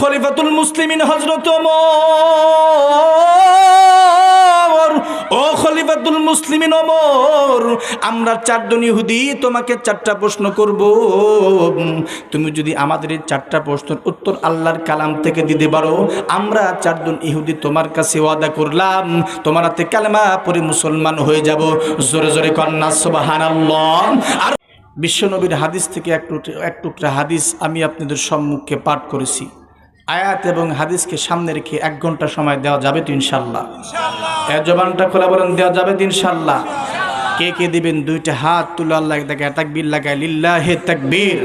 খলিফাতুল মুসলিমিন হজরত ও খলিফাতুল মুসলিমিন ওমর, আমরা চারজন ইহুদি, তোমাকে চারটা প্রশ্ন করব। তুমি যদি আমাদের এই চারটা প্রশ্নের উত্তর আল্লাহর কালাম থেকে দিতে পারো, আমরা চারজন ইহুদি তোমার কাছে ওয়াদা করলাম, তোমার হাতে কালেমা পরে মুসলমান হয়ে যাব। জোরে জোরে কন্যা সুবহানাল্লাহ। আর বিশ্বনবীর হাদিস থেকে এক টুকরা হাদিস আমি আপনাদের সম্মুখে পাঠ করেছি। আয়াত এবং হাদিসকে সামনে রেখে এক ঘণ্টা সময় দেওয়া যাবে তো ইনশাল্লাহ। এ জবানটা খোলা বলেন, দেওয়া যাবে তো ইনশাল্লাহ। কে কে দিবেন? দুইটা হাত তুলে আল্লাহ দেখায় তাকবীর লাগায়, লিল্লাহে তাকবীর।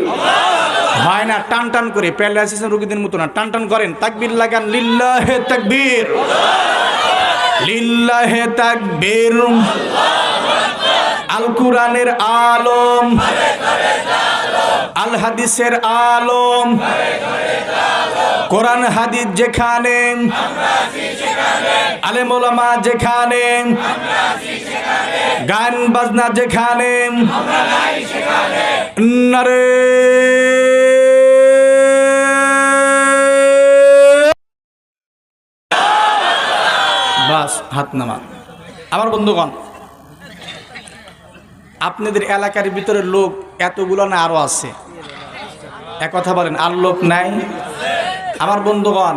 হয় না, টান টান করে প্যারালাইসিস রোগীদের মতো না, টান টান করেন, তাকবীর লাগান, লিল্লাহে তাকবীর। লিল্লাহে তাকবীর। আল কুরআনের আলম। আল হাদিসের আলম। কোরআন হাদিস যেখানে। আলেম যেখানে। গান বাজনা যেখানে। নারে। বাস, হাত নামা। আমার বন্ধুগণ, আপনাদের এলাকার ভিতরে লোক এতগুলো না আরও আছে। এক কথা বলেন আর লোক নাই? আমার বন্ধুগণ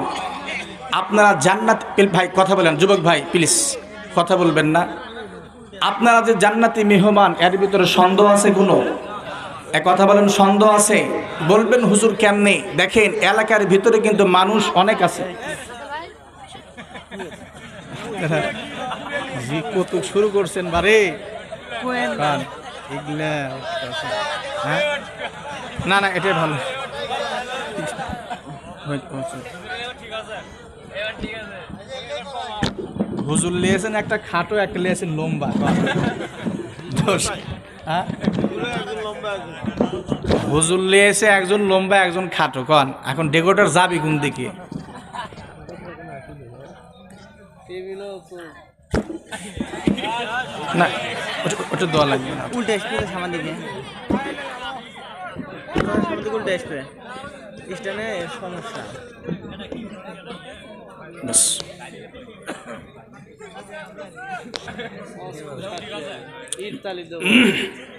আপনারা জান্নাত ভাই কথা বলেন যুবক ভাই প্লিজ কথা বলবেন না। আপনারা যে জান্নাতি মেহমান এর ভিতরে সন্দেহ আছে কোনো? এক কথা বলেন সন্দেহ আছে? বলবেন হুজুর কেমনে? দেখেন এলাকার ভিতরে কিন্তু মানুষ অনেক আছে। জি কৌতুক শুরু করছেন বারে। কান, হ্যাঁ? না না, এটাই ভালো. হুজুর লিয়েছেন একটা খাটো একটা লিয়েছেন লম্বা হ্যাঁ? হুজুর লিয়েছে একজন লম্বা, একজন খাটো, কন এখন ডেকোটার যাবি কোন দিকে না ওটা- দেওয়া লাগবে না। উল্টে আসবে সামান দিকে সামান দিকে উল্টে আসবে। স্ট্যান্ডে সমস্যা।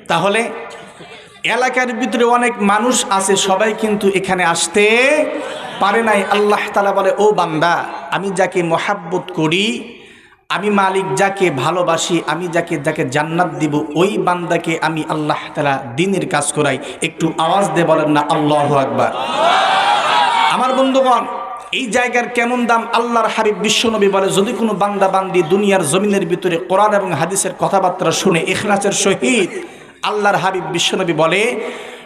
তাহলে এলাকার ভিতরে অনেক মানুষ আছে সবাই কিন্তু এখানে আসতে পারে নাই। আল্লাহ তালা বলে ও বান্দা আমি যাকে মহাব্বত করি আমি মালিক যাকে ভালোবাসি, আমি যাকে যাকে জান্নাত দিব, ওই বান্দাকে আমি আল্লাহ তালা দিনের কাজ করাই। একটু আওয়াজ দিয়ে বলেন না, আল্লাহ আকবার। আমার বন্ধুগণ, এই জায়গার কেমন দাম আল্লাহর হাবিব বিশ্বনবী বলে, যদি কোনো বান্দা বান্দি দুনিয়ার জমিনের ভিতরে কোরআন এবং হাদিসের কথাবার্তা শুনে, ইখলাসের সহিত আল্লাহর হাবিব বিশ্বনবী বলে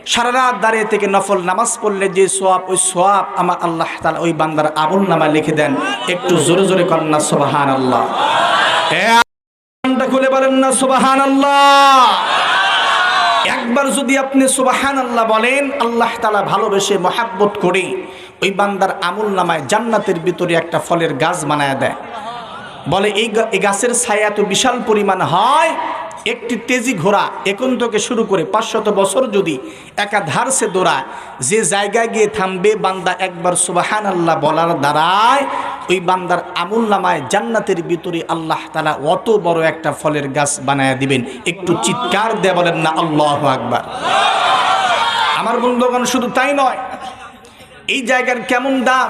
সারা রাত দাঁড়িয়ে থেকে নফল নামাজ পড়লে যে সোয়াব, ওই সোয়াব আমার আল্লাহ তালা ওই বান্দার আমল নামায় লিখে দেন। একটু জোরে জোরে করেন না সোবাহান আল্লাহ খুলে বলেন না সোবাহান আল্লাহ একবার যদি আপনি সুবাহান আল্লাহ বলেন, আল্লাহ তালা ভালোবেসে মহাব্বত করে ওই বান্দার আমুল নামায় জান্নাতের ভিতরে একটা ফলের গাছ বানায় দেয়। বলে, এই গাছের ছায়া তো বিশাল পরিমাণ হয় একটি তেজি ঘোড়া এখন থেকে শুরু করে পাঁচশত বছর যদি একাধার সে দৌড়ায়, যে জায়গায় গিয়ে থামবে বান্দা একবার সুবাহান আল্লাহ বলার দ্বারায়, ওই বান্দার আমুল নামায় জান্নাতের ভিতরে আল্লাহ তালা অত বড় একটা ফলের গাছ বানায় দিবেন। একটু চিৎকার দিয়ে বলেন না, আল্লাহ আকবার। আমার বন্ধুগণ, শুধু তাই নয়, এই জায়গার কেমন দাম?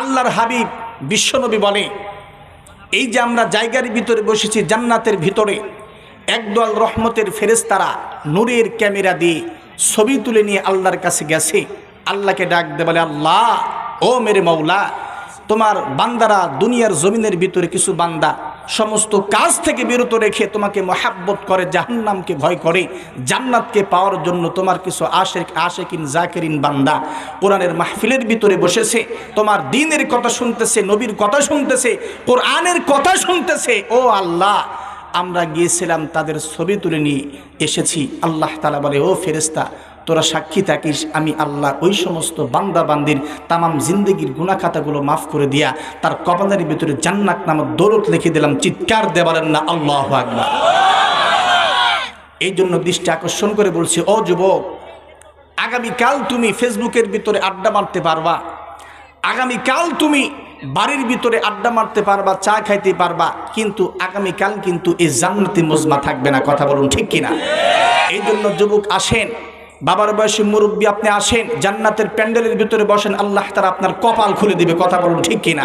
আল্লাহর হাবিব, বিশ্বনবী বলে, এই যে আমরা জায়গার ভিতরে বসেছি, জান্নাতের ভিতরে একদল রহমতের ফেরেস্তারা নূরের ক্যামেরা দিয়ে ছবি তুলে নিয়ে আল্লাহর কাছে গেছে। আল্লাহকে ডাক দে বলে, আল্লাহ, ও মেরে মৌলা তোমার বান্দারা দুনিয়ার জমিনের ভিতরে কিছু বান্দা সমস্ত কাজ থেকে বিরত রেখে তোমাকে মহাব্বত করে, জাহান্নামকে ভয় করে, জান্নাতকে পাওয়ার জন্য তোমার কিছু আশেক, আশেকিন, জাকেরিন বান্দা কোরআনের মাহফিলের ভিতরে বসেছে, তোমার দিনের কথা শুনতেছে, নবীর কথা শুনতেছে, কোরআনের কথা শুনতেছে। ও আল্লাহ আমরা গিয়েছিলাম তাদের ছবি তুলে নিয়ে এসেছি। আল্লাহ তালা বলে, ও ফেরেস্তা তোরা সাক্ষী থাকিস, আমি আল্লাহ ওই সমস্ত বান্দা বান্দির তামাম জিন্দগির গুণাখাতাগুলো মাফ করে দিয়া তার কপালের ভিতরে জান্নাত নামক দৌলত লিখে দিলাম। চিৎকার দেবালেন না, আল্লাহ আকবার। এই জন্য দৃষ্টি আকর্ষণ করে বলছি, ও যুবক, আগামীকাল তুমি ফেসবুকের ভিতরে আড্ডা মারতে পারবা। আগামীকাল তুমি বাড়ির ভিতরে আড্ডা মারতে পারবা, চা খাইতে পারবা, কিন্তু আগামীকাল কিন্তু এই জান্নাতি মজমা থাকবে না, কথা বলুন ঠিক কিনা? এই জন্য যুবক আসেন, বাবার বয়সী মুরব্বী আপনি আসেন, জান্নাতের প্যান্ডেলের ভিতরে বসেন, আল্লাহ তারা আপনার কপাল খুলে দিবে, কথা বলুন ঠিক কিনা?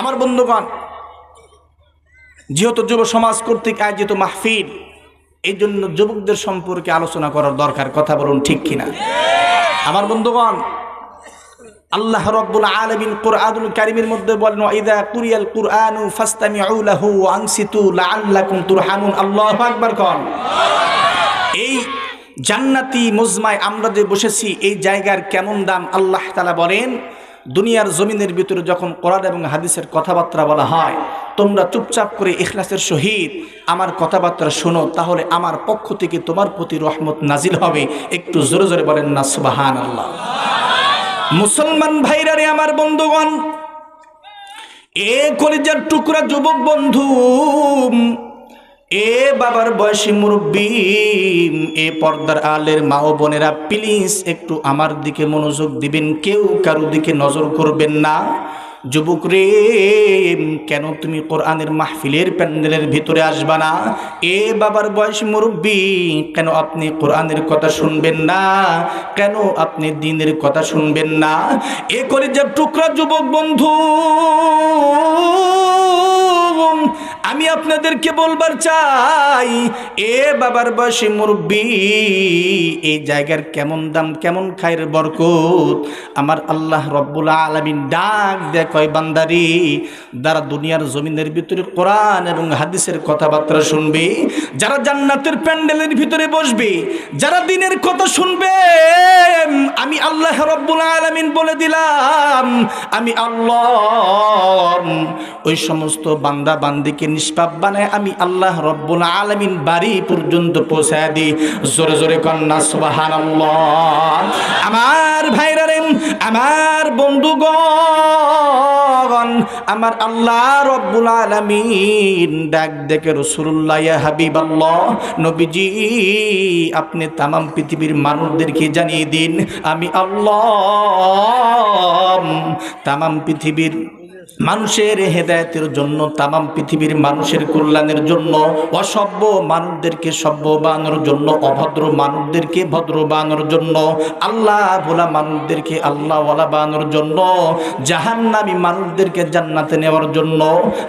আমার বন্ধুগণ, যেহেতু যুব সমাজ কর্তৃক আয়োজিত মাহফিল এই জন্য যুবকদের সম্পর্কে আলোচনা করার দরকার, কথা বলুন ঠিক কিনা? আমার বন্ধুগণ আল্লাহ রব্বুল আলামিন কুরআনুল কারিমের মধ্যে বলেন ইদা কুরিয়াল কুরআনু ফাসতামিউ লাহু ওয়া আনসিতু লাআল্লাকুম তুরহামুন। আল্লাহু আকবার কোন। এই জান্নাতি মুজমায় আমরা যে বসেছি, এই জায়গার কেমন দাম? আল্লাহ তাআলা বলেন, দুনিয়ার জমিনের ভিতরে যখন কোরআন এবং হাদিসের কথাবার্তা বলা হয়, তোমরা চুপচাপ করে ইখলাসের সহিত আমার কথাবার্তা শোনো, তাহলে আমার পক্ষ থেকে তোমার প্রতি রহমত নাজিল হবে। একটু জোরে জোরে বলেন না সুবাহান আল্লাহ মুসলমান ভাইরা রে আমার বন্ধুগণ, এ কলিজার টুকরা যুবক বন্ধু, এ বাবার বয়সী মুরব্বী, এ পর্দার আলের মা ও বোনেরা প্লিজ একটু আমার দিকে মনোযোগ দিবেন, কেউ কারও দিকে নজর করবেন না। যুবক রে, কেন তুমি কোরআনের মাহফিলের প্যান্ডেলের ভিতরে আসবা না? এ বাবার বয়স মুরব্বী, কেন আপনি কোরআনের কথা শুনবেন না? কেন আপনি দিনের কথা শুনবেন না? এ করে যে টুকরা যুবক বন্ধু আমি আপনাদেরকে বলবার চাই, এ বাবার বয়সী মুরব্বী এই জায়গার কেমন দাম, কেমন খায়ের বরকত? আমার আল্লাহ রব্বুল আলমিন ডাক কয়, বান্দারি, যারা দুনিয়ার জমিনের ভিতরে কোরআন এবং হাদিসের কথাবার্তা শুনবে, যারা জান্নাতের প্যান্ডেলের ভিতরে বসবে, যারা দিনের কথা শুনবে, আমি আল্লাহ রব্বুল আলমিন বলে দিলাম, আমি আল্লাহ, ওই সমস্ত বান্দা বান্দিকে নিষ্পাপ বানায় আমি আল্লাহ রব্বুল আলমিন বাড়ি পর্যন্ত পৌঁছায় দিই। জোরে জোরে কন্যা সুবাহান আমার ভাইরা রে, আমার বন্ধুগণ, আমার আল্লাহ রব্বুল আলমিন ডাক দেখে রসুল্লাহ হাবিব আল্লাহ নবীজি, আপনি তামাম পৃথিবীর মানুষদেরকে জানিয়ে দিন, আমি আল্লাহ তামাম পৃথিবীর মানুষের হেদায়তের জন্য, তামাম পৃথিবীর মানুষের কল্যাণের জন্য, অসভ্য মানুষদেরকে সভ্য বানানোর জন্য, অভদ্র মানুষদেরকে ভদ্র বানানোর জন্য, আল্লাহ ভোলা মানুষদেরকে আল্লাহওয়ালা বানানোর জন্য, জাহান্নামী মানুষদেরকে জান্নাতে নেওয়ার জন্য,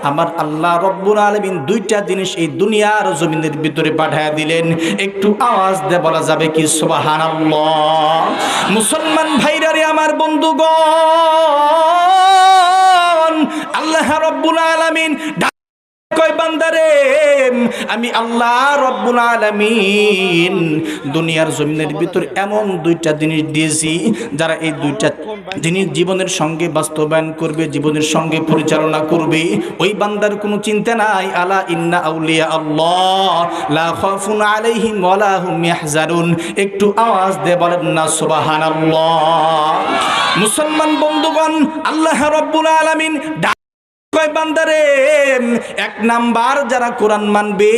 আমার আল্লাহ রব্বুল আলমিন দুইটা জিনিস এই দুনিয়ার জমিনের ভিতরে পাঠায় দিলেন। একটু আওয়াজ দিয়ে বলা যাবে কি সুবাহান মুসলমান ভাইরারে আমার বন্ধুগণ রব্বুল আলামিন আমি আল্লাহ রব্বুল আলামিন দুনিয়ার জমিনের ভিতর এমন দুইটা জিনিস দিয়েছি, যারা এই দুইটা জিনিস জীবনের সঙ্গে বাস্তবায়ন করবে, জীবনের সঙ্গে পরিচালনা করবে। ওই বান্দার কোনো চিন্তা নাই, আলা ইন্না আউলিয়া আল্লাহ, লা খাফুন আলাইহিম ওয়ালা হুম ইয়াহজানুন। একটু আওয়াজ দিয়ে বলেন না, সুবহানাল্লাহ। মুসলমান বন্ধুগণ, আল্লাহ রব্বুল আলামিন কয় বান্দারে, এক নাম্বার যারা কোরআন মানবে,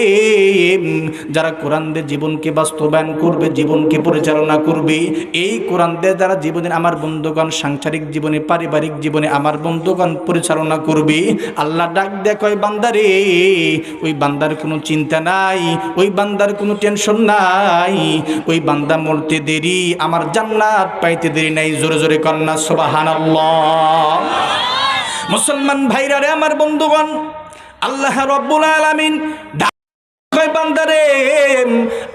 যারা কোরআন দিয়ে জীবনকে বাস্তবায়ন করবে, জীবনকে পরিচালনা করবে, এই কোরআন দিয়ে যারা জীবনে আমার বন্ধুগণ সাংসারিক জীবনে, পারিবারিক জীবনে আমার বন্ধুগণ পরিচালনা করবে, আল্লাহ ডাক দেয়, কয় বান্দারে, ওই বান্দার কোনো চিন্তা নাই, ওই বান্দার কোনো টেনশন নাই, ওই বান্দা মরতে দেরি, আমার জান্নাত পাইতে দেরি নাই, জোরে জোরে কন্যা সোবাহান মুসলমান ভাইরা রে আমার বন্ধুগণ আল্লাহ রব্বুল আলামিন কয় বান্দারে?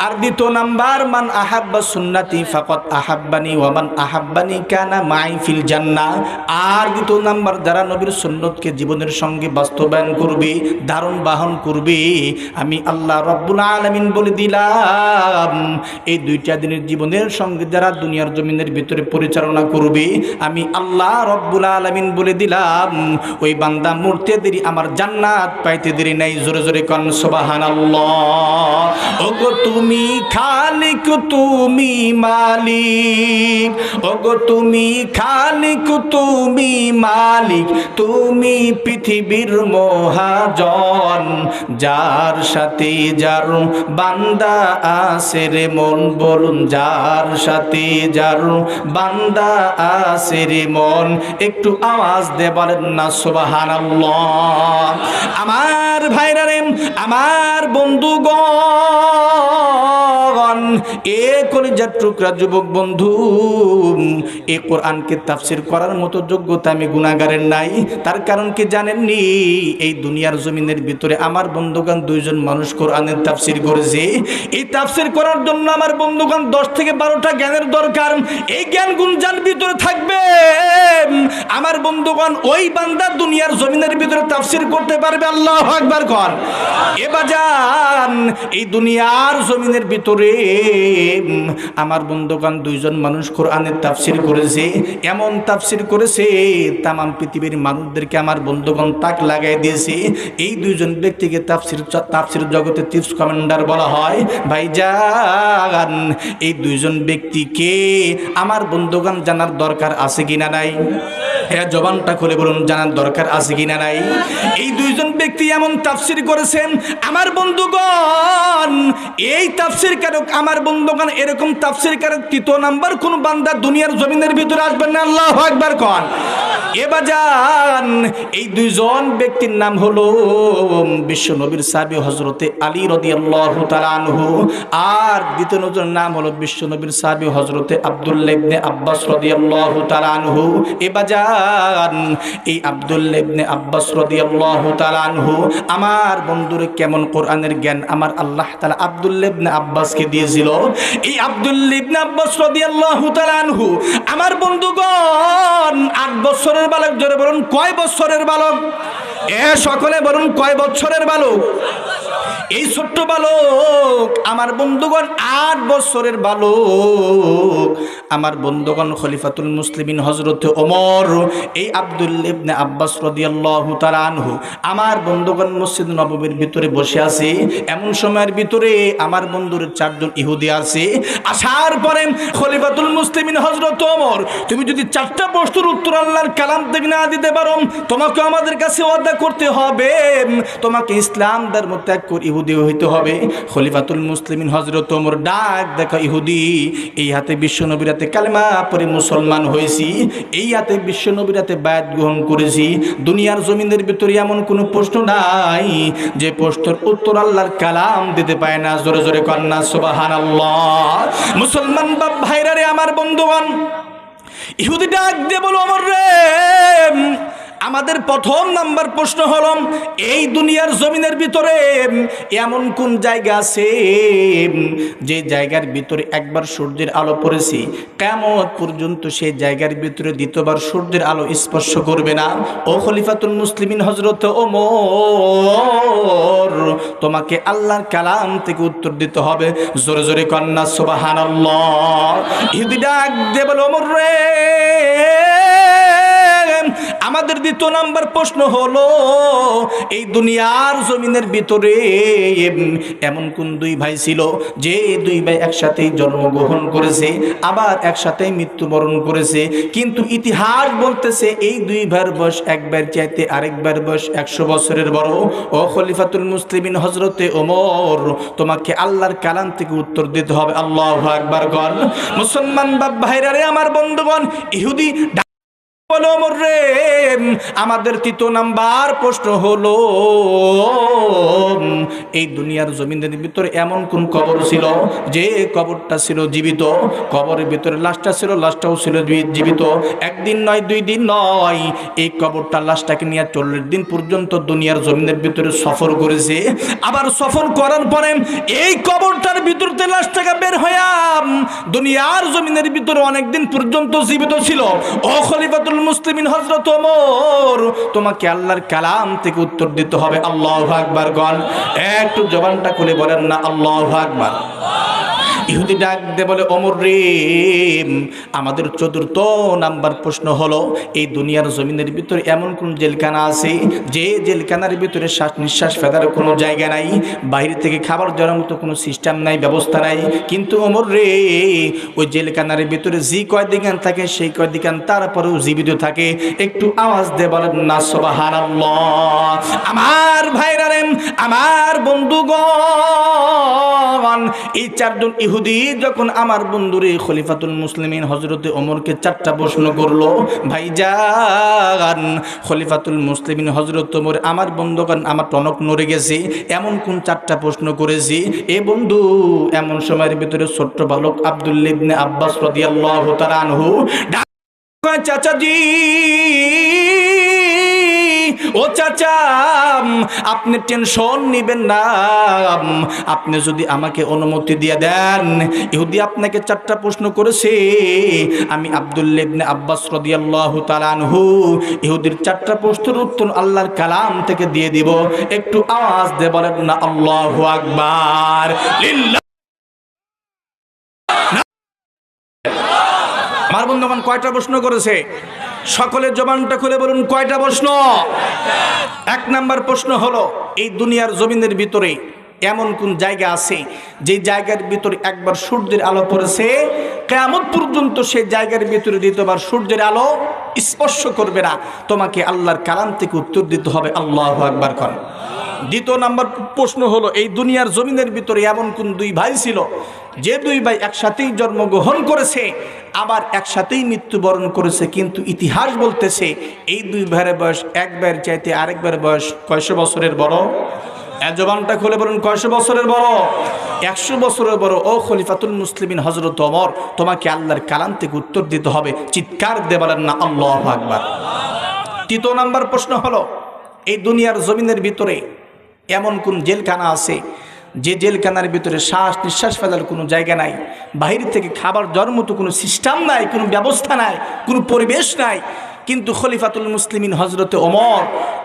আর দ্বিতীয় নাম্বার, মান আহাব্বা সুন্নাতি ফাকাত আহাব্বানি ওয়া মান আহাব্বানি কানা মাই ফিল জান্নাহ। আর দ্বিতীয় নাম্বার, যারা নবীর সুন্নতকে জীবনের সঙ্গে বাস্তবায়ন করবে, ধারণ বাহন করবে, আমি আল্লাহ রব্বুল আলামিন বলে দিলাম, এই দুইটা দিনের জীবনের সঙ্গে যারা দুনিয়ার জমিনের ভিতরে পরিচালনা করবে, আমি আল্লাহ রব্বুল আলামিন বলে দিলাম, ওই বান্দা মরতে দেরি, আমার জান্নাত পাইতে দেরি নাই, জোরে জোরে কন, সুবহানাল্লাহ। ওগো তুমি খালিক, তুমি মালিক। ওগো তুমি খালিক, তুমি মালিক। তুমি পৃথিবীর মহাজন, যার সাথে যার বান্দা আছে রে মন বলুন যার সাথে যার বান্দা আছে রে মন। একটু আওয়াজ দে বলেন না, সুবহানাল্লাহ। আমার ভাইরা রে, আমার বন্ধুগণ এ কলিজার টুকরা যুবক বন্ধু? এ কোরআনকে তাফসির করার মতো যোগ্যতা আমি গুণাগারের নাই। তার কারণ কি জানেননি? এই দুনিয়ার জমিনের ভিতরে আমার বন্ধুগণ দুইজন মানুষ কোরআনের তাফসির করেছে। এই তাফসির করার জন্য আমার বন্ধুগণ দশ থেকে বারোটা জ্ঞানের দরকার। এই জ্ঞান গুঞ্জান ভিতরে থাকবে। আমার বন্ধুগণ ওই বান্দা দুনিয়ার জমিনের ভিতরে তাফসির করতে পারবে, আল্লাহ একবার কর। এ বাজান, এই দুনিয়ার জমিনের ভিতরে উম, আমার বন্ধুগণ দুইজন মানুষ কোরআনের তাফসির করেছে এমন তাফসির করেছে তামাম পৃথিবীর মানুষদেরকে আমার বন্ধুগণ তাক লাগাই দিয়েছে। এই দুইজন ব্যক্তিকে তাফসির তাফসির জগতে টিপস কমান্ডার বলা হয়। ভাই ভাইজান এই দুইজন ব্যক্তিকে আমার বন্ধুগণ জানার দরকার আছে কিনা নাই? হ্যাঁ জবানটা খুলে বলুন, জানার দরকার আছে কিনা নাই? এই দুইজন ব্যক্তি এমন তাফসির করেছেন, আমার বন্ধুগণ, এই তাফসির কারক, আমার বন্ধুগণ এরকম তাফসির কারক, তৃতীয় নাম্বার কোন বান্দা দুনিয়ার জমিনের ভিতরে আসবেন না? আল্লাহ একবার কন। এবাজান এই দুইজন ব্যক্তির নাম হলো বিশ্ব নবীর সাবি হজরতে আলী রদি আল্লাহ আনহু, আর দ্বিতীয় নজরের নাম হলো বিশ্ব নবীর সাবি হজরতে আবদুল্লাহ ইবনে আব্বাস রদি আল্লাহ আনহু। এবাজান এই আবদুল্লাহ ইবনে আব্বাস রদি আল্লাহ আনহু, আমার বন্ধুরে কেমন কোরআনের জ্ঞান আমার আল্লাহ তালা আবদুল্লাহ ইবনে আব্বাসকে দিয়েছিল? এই আবদুল্লাহ ইবনে আব্বাস রদি আল্লাহ আনহু, আমার বন্ধুগণ, আট বছরের বালক, জোরে বলুন, কয় বছরের বালক? এ সকলে বলুন, কয় বছরের বালক? এই ছোট্ট বালক আমার বন্ধুগণ আট বছরের বালক। আমার বন্ধুগণ খলিফাতুল মুসলিমিন হজরত ওমর, এই আব্দুল ইবনে আব্বাস আমার বন্ধুগণ মসজিদ নববীর ভিতরে বসে আছে। এমন সময়ের ভিতরে আমার বন্ধুর চারজন ইহুদি আছে। আসার পরে খলিফাতুল মুসলিমিন হজরত ওমর, তুমি যদি চারটা প্রশ্নের উত্তর আল্লাহর কালাম থেকে না দিতে পারো, তোমাকে আমাদের কাছে ওয়াদা করতে হবে। তোমাকে ইসলাম ধর্ম ত্যাগ করে হইতে হবে। খলিফাতুল মুসলিমিন হজরত ওমর ডাক, দেখা ইহুদি, এই হাতে বিশ্ব নবীরাতে কালেমা পরে মুসলমান হয়েছি। এই হাতে বিশ্ব নবীরাতে বায়াত গ্রহণ করেছি। দুনিয়ার জমিনের ভিতরে এমন কোনো প্রশ্ন নাই যে প্রশ্নের উত্তর আল্লাহর কালাম দিতে পায় না। জোরে জোরে কন্যা সুবাহান মুসলমান বাপ ভাইরা রে আমার বন্ধুগণ, ইহুদি ডাক দিয়ে বলো আমার রে আমাদের প্রথম নাম্বার প্রশ্ন হল, এই দুনিয়ার জমিনের ভিতরে এমন কোন জায়গা আছে? যে জায়গার ভিতরে একবার সূর্যের আলো পড়েছে কেমন পর্যন্ত সেই জায়গার ভিতরে দ্বিতীয়বার সূর্যের আলো স্পর্শ করবে না। ও খলিফাতুল মুসলিমিন হজরত ও মোর তোমাকে আল্লাহর কালাম থেকে উত্তর দিতে হবে। জোরে জোরে কন্যা সুবাহান ডাক দে বলো, ওমর রে! আমাদের দ্বিতীয় নাম্বার প্রশ্ন হলো, এই দুনিয়ার জমিনের ভিতরে এমন কোন দুই ভাই ছিল যে দুই ভাই একসাথেই জন্মগ্রহণ করেছে, আবার একসাথেই মৃত্যুবরণ করেছে? কিন্তু ইতিহাস বলতেছে এই দুই ভাইয়ের বয়স একবার চাইতে আরেকবার বয়স একশো বছরের বড়। ও খলিফাতুল মুসলিমিন হজরতে ওমর, তোমাকে আল্লাহর কালাম থেকে উত্তর দিতে হবে। আল্লাহ আকবার গণ। মুসলমান বাপ ভাইরা রে, আমার বন্ধুগণ, ইহুদি আমাদের তৃতীয় নাম্বার প্রশ্ন হলো, এই দুনিয়ার জমিনের ভিতরে এমন কোন কবর ছিল যে কবরটা ছিল জীবিত? কবরের ভিতরে লাশটা ছিল, লাশটাও ছিল জীবিত। একদিন নয়, দুই দিন নয়, এই কবরটা লাশটাকে নিয়ে চল্লিশ দিন পর্যন্ত দুনিয়ার জমিনের ভিতরে সফর করেছে। আবার সফর করার পরে এই কবরটার ভিতরতে লাশটাকে বের হইয়া দুনিয়ার জমিনের ভিতরে অনেকদিন পর্যন্ত জীবিত ছিল। ও মুসলিমিন হজরত ওমর। তোমাকে আল্লাহর কালাম থেকে উত্তর দিতে হবে। আল্লাহ আকবার গণ। একটু জবানটা খুলে বলেন না, আল্লাহ আকবার। ইহুদি ডাক দে বলে অমর রে আমাদের চতুর্থ নাম্বার প্রশ্ন হলো, এই দুনিয়ার জমিনের ভিতরে এমন কোন জেলখানা আছে যে জেলখানার ভিতরে শ্বাস নিঃশ্বাস ফেদার কোনো জায়গা নাই, বাইরে থেকে খাবার দেওয়ার মতো কোনো সিস্টেম নাই, ব্যবস্থা নাই? কিন্তু অমর রে, ওই জেলখানার ভিতরে যে কয় দিকান থাকে, সেই কয় দিকান তারপরেও জীবিত থাকে। একটু আওয়াজ দে বলেন, না সবাহার আমার ভাইরা আমার বন্ধুগণ, এই চারজন ইহুদি যখন আমার বন্ধুরে খলিফাতুল মুসলিমিন হজরতে ওমরকে চারটা প্রশ্ন করল ভাইজান খলিফাতুল মুসলিমিন হজরত ওমর আমার বন্ধুগণ আমার টনক নড়ে গেছে এমন কোন চারটা প্রশ্ন করেছি? এ বন্ধু এমন সময়ের ভিতরে ছোট্ট বালক আব্দুল্লিবনে আব্বাস রদিয়াল্লাহু ডাক কয়, চাচাজি ও চাচা আপনি টেনশন নিবেন না। আপনি যদি আমাকে অনুমতি দিয়ে দেন, ইহুদি আপনাকে চারটা প্রশ্ন করেছে। আমি আব্দুল্লেবনে আব্বাস রদিয়াল্লাহু তালানহু ইহুদির চারটা প্রশ্নের উত্তর আল্লাহর কালাম থেকে দিয়ে দিব। একটু আওয়াজ দে বলেন না, আল্লাহু আকবার। আমার বন্ধুগণ কয়টা প্রশ্ন করেছে? সকলের জবানটা খুলে বলুন, কয়টা প্রশ্ন? এক নাম্বার প্রশ্ন হলো, এই দুনিয়ার জমিনের ভিতরে এমন কোন জায়গা আছে যে জায়গার ভিতরে একবার সূর্যের আলো পড়েছে কেমন পর্যন্ত সেই জায়গার ভিতরে দ্বিতীয়বার সূর্যের আলো স্পর্শ করবে না। তোমাকে আল্লাহর কালাম থেকে উত্তর দিতে হবে, আল্লাহ একবার কর। দ্বিতীয় নাম্বার প্রশ্ন হলো, এই দুনিয়ার জমিনের ভিতরে এমন কোন দুই ভাই ছিল? যে দুই ভাই একসাথেই জন্মগ্রহণ করেছে, আবার একসাথেই মৃত্যুবরণ করেছে, কিন্তু ইতিহাস বলতেছে এই দুই ভাইয়ের বয়স এক ভাইয়ের চাইতে আরেক ভাইয়ের বয়স কয়শো বছরের বড়? জবানটা খুলে বলুন, কয়শো বছরের বড়? একশো বছরের বড়। ও খলিফাতুল মুসলিমিন হজরত অমর তোমাকে আল্লাহর কালাম থেকে উত্তর দিতে হবে। চিৎকার দেবালেন না, আল্লাহ আকবার। তৃতীয় নাম্বার প্রশ্ন হলো, এই দুনিয়ার জমিনের ভিতরে এমন কোন জেলখানা আছে যে জেলখানার ভিতরে শ্বাস নিঃশ্বাস ফেলার কোনো জায়গা নাই, বাহির থেকে খাবার দেওয়ার মতো কোনো সিস্টেম নাই, কোনো ব্যবস্থা নাই, কোনো পরিবেশ নাই। কিন্তু খলিফাতুল মুসলিমিন হজরতে অমর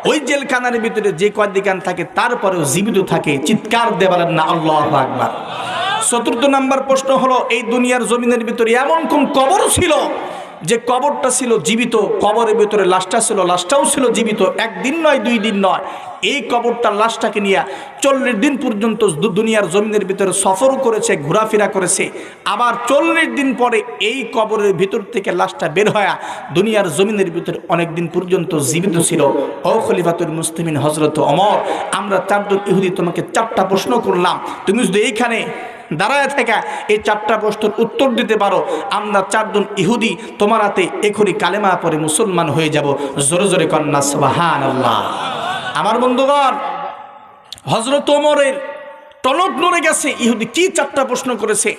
ওই জেলখানার ভিতরে যে কয়েকদিকান থাকে, তারপরেও জীবিত থাকে, চিৎকার দেবালেন না, আল্লাহ আকবার। চতুর্থ নাম্বার প্রশ্ন হলো, এই দুনিয়ার জমিনের ভিতরে এমন কোন কবর ছিল যে কবরটা ছিল জীবিত, কবরের ভিতরে লাশটা ছিল, লাশটাও ছিল জীবিত। একদিন নয়, দুই দিন নয়। এই কবরটার লাশটাকে নিয়ে চল্লিশ দিন পর্যন্ত দুনিয়ার জমিনের ভিতরে সফর করেছে, ঘোরাফেরা করেছে। আবার চল্লিশ দিন পরে এই কবরের ভিতর থেকে লাশটা বের হয়ে দুনিয়ার জমিনের ভিতরে অনেক দিন পর্যন্ত জীবিত ছিল। ও খলিফাতুল মুসলিমিন হজরত অমর আমরা চারজন ইহুদি তোমাকে চারটা প্রশ্ন করলাম। তুমি যদি এইখানে দাঁড়ায় থাকা এই চারটা প্রশ্নের উত্তর দিতে পারো। আমরা চারজন ইহুদি, তোমার হাতে এখনই কালেমা পরে মুসলমান হয়ে যাব। জোরে জোরে কন্যা সবাহান আল্লাহ আমার বন্ধুগণ হজরত ওমরের টনক নড়ে গেছে। ইহুদি কি চারটা প্রশ্ন করেছে?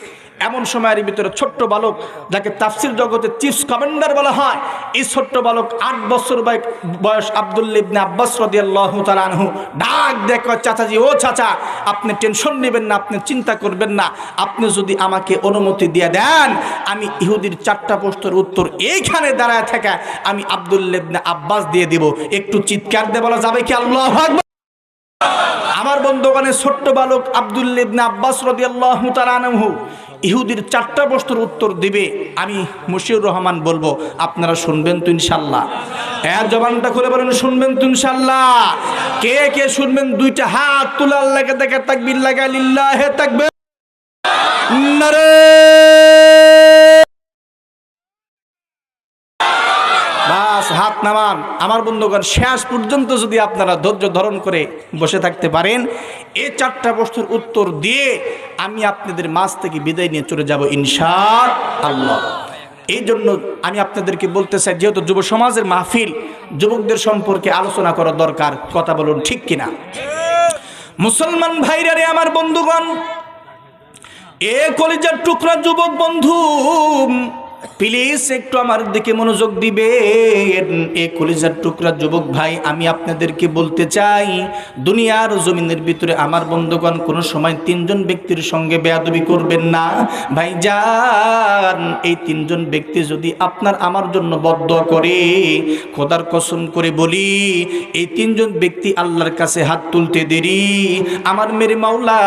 এমন সময়ের ভিতরে ছোট্ট বালক, যাকে তাফসির জগতে চিফ কমান্ডার বলা হয়, এই ছোট্ট বালক আট বছর বয়- বয়স আবদুল্লিবনে আব্বাস রদিয়াল্লাহ তালানহু ডাক দেখো চাচাজি, ও চাচা, আপনি টেনশন নেবেন না, আপনি চিন্তা করবেন না, আপনি যদি আমাকে অনুমতি দিয়ে দেন, আমি ইহুদির চারটা প্রশ্নের উত্তর এইখানে দাঁড়ায় থাকা, আমি আবদুল্লিবনে আব্বাস দিয়ে দিব। একটু চিৎকার দিয়ে বলা যাবে কি আল্লাহ আমার বন্ধুগণের ছোট্ট বালক আবদুল্লিবনে আব্বাস রদিয়াল্লাহ তালানহু ইহুদির চারটা বস্তুর উত্তর দিবে। আমি মুশিউর রহমান বলব, আপনারা শুনবেন তো ইনশাল্লাহ এর জবানটা খুলে বলেন, শুনবেন তো ইনশাল্লাহ কে কে শুনবেন? দুইটা হাত তুলার লাগে দেখে তাকবির লাগা লিল্লাহে নারে বাস হাত নামান আমার বন্ধুগণ, শেষ পর্যন্ত যদি আপনারা ধৈর্য ধারণ করে বসে থাকতে পারেন, এ চারটা প্রশ্নের উত্তর দিয়ে আমি আপনাদের মাছ থেকে বিদায় নিয়ে চলে যাব ইনশা আল্লাহ এই জন্য আমি আপনাদেরকে বলতে চাই, যেহেতু যুব সমাজের মাহফিল, যুবকদের সম্পর্কে আলোচনা করা দরকার, কথা বলুন ঠিক কিনা? মুসলমান ভাইরা রে আমার বন্ধুগণ, এ কলিজার টুকরা যুবক বন্ধু প্লিজ একটু আমার দিকে মনোযোগ দিবে এ কলিজার টুকরা যুবক ভাই, আমি আপনাদেরকে বলতে চাই, দুনিয়ার জমিনের ভিতরে আমার বন্ধুগণ কোনো সময় তিনজন ব্যক্তির সঙ্গে বেয়াদবি করবেন না। ভাই যান এই তিনজন ব্যক্তি যদি আপনার আমার জন্য বদ্ধ করে, খোদার কসম করে বলি, এই তিনজন ব্যক্তি আল্লাহর কাছে হাত তুলতে দেরি। আমার মেরে মাওলা,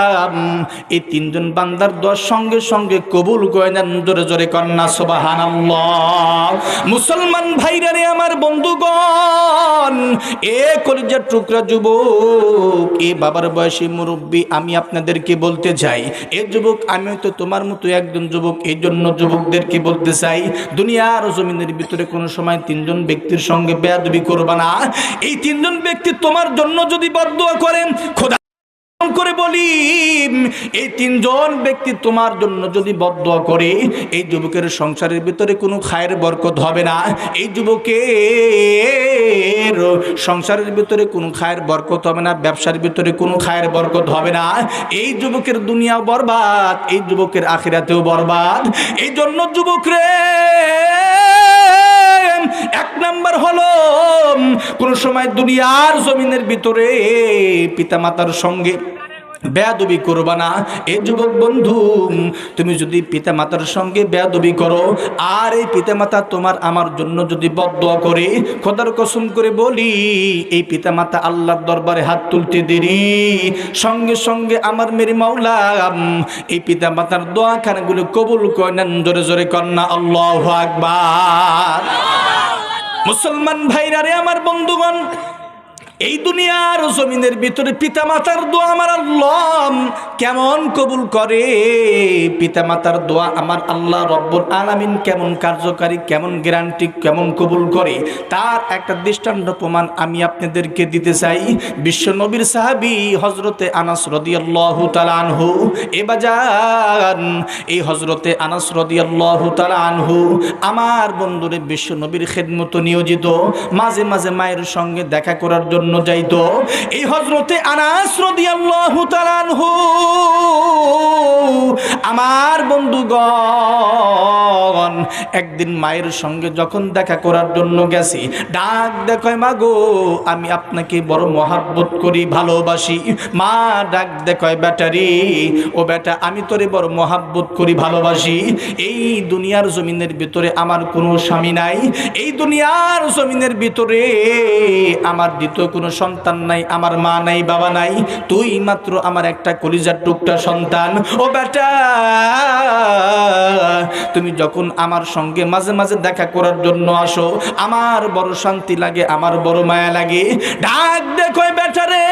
এই তিনজন বান্দার দোয়ার সঙ্গে সঙ্গে কবুল করে নেন জোরে জোরে কন্যা মুসলমান ভাইরা রে আমার বন্ধুগণ, এ কলিজার টুকরা যুবক, এ বাবার বয়সী মুরব্বী, আমি আপনাদেরকে বলতে চাই, এ যুবক, আমিও তো তোমার মতো একজন যুবক এই জন্য যুবকদেরকে বলতে চাই, দুনিয়ার জমিনের ভিতরে কোনো সময় তিনজন ব্যক্তির সঙ্গে বেয়াদবি করবা না। এই তিনজন ব্যক্তি তোমার জন্য যদি বদুয়া করেন, খোদা করে বলি, এই তিনজন ব্যক্তি তোমার জন্য যদি বদয়া করে, এই যুবকের সংসারের ভিতরে কোনো খায়ের বরকত হবে না। এই যুবকের সংসারের ভিতরে কোনো খায়ের বরকত হবে না, ব্যবসার ভিতরে কোনো খায়ের বরকত হবে না। এই যুবকের দুনিয়াও বরবাদ, এই যুবকের আখিরাতেও বরবাদ। এই জন্য যুবক রে এক নাম্বার হলো কোন সময় দুনিয়ার জমিনের ভিতরে পিতামাতার সঙ্গে বেয়াদবি করবা না। এই যুবক বন্ধু, তুমি যদি পিতা মাতার সঙ্গে বেয়াদবি করো, আর এই পিতা মাতা তোমার আমার জন্য যদি বদয়া করে, খোদার কসম করে বলি, এই পিতা মাতা আল্লাহর দরবারে হাত তুলতে দেরি। সঙ্গে সঙ্গে আমার মেরি মাওলা, এই পিতামাতার দোয়া খানাগুলো কবুল করে নেন, জোরে জোরে কন্যা আল্লাহ আকবার। মুসলমান ভাইরা রে, আমার বন্ধুগণ এই দুনিয়ার জমিনের ভিতরে পিতামাতার দোয়া আমার আল্লাহ। কেমন কবুল করে? পিতামাতার দোয়া আমার আল্লাহ রব্বুল আলামিন কেমন কার্যকারী, কেমন গ্যারান্টি কেমন কবুল করে? তার একটা দৃষ্টান্ত প্রমাণ আমি আপনাদেরকে দিতে চাই। বিশ্ব নবীর সাহাবি হজরতে আনাস রদিয়াল্লাহু তাআলা আনহু, এ বাজান এই হজরতে আনাস রদিয়াল্লাহু তাআলা আনহু আমার বন্ধুরে বিশ্ব নবীর খেদমত নিয়োজিত। মাঝে মাঝে মায়ের সঙ্গে দেখা করার জন্য যাইতো। এই হজরতে আনাস আমার বন্ধুগণ একদিন মায়ের সঙ্গে যখন দেখা করার জন্য গেছি, ডাক দেখয়, মা গো, আমি আপনাকে বড় মহাব্বত করি, ভালোবাসি। মা ডাক দেখয়, ব্যাটারি, ও বেটা আমি তোরে বড় মহাব্বত করি, ভালোবাসি। এই দুনিয়ার জমিনের ভিতরে আমার কোনো স্বামী নাই। এই দুনিয়ার জমিনের ভিতরে আমার দ্বিতীয় কোনো সন্তান নাই, আমার মা নাই, বাবা নাই। তুই মাত্র আমার একটা কলিজার টুকটা সন্তান। ও বেটা তুমি যখন আমার সঙ্গে মাঝে মাঝে দেখা করার জন্য আসো। আমার বড় শান্তি লাগে, আমার বড় মায়া লাগে। ডাক দেখো বেটারে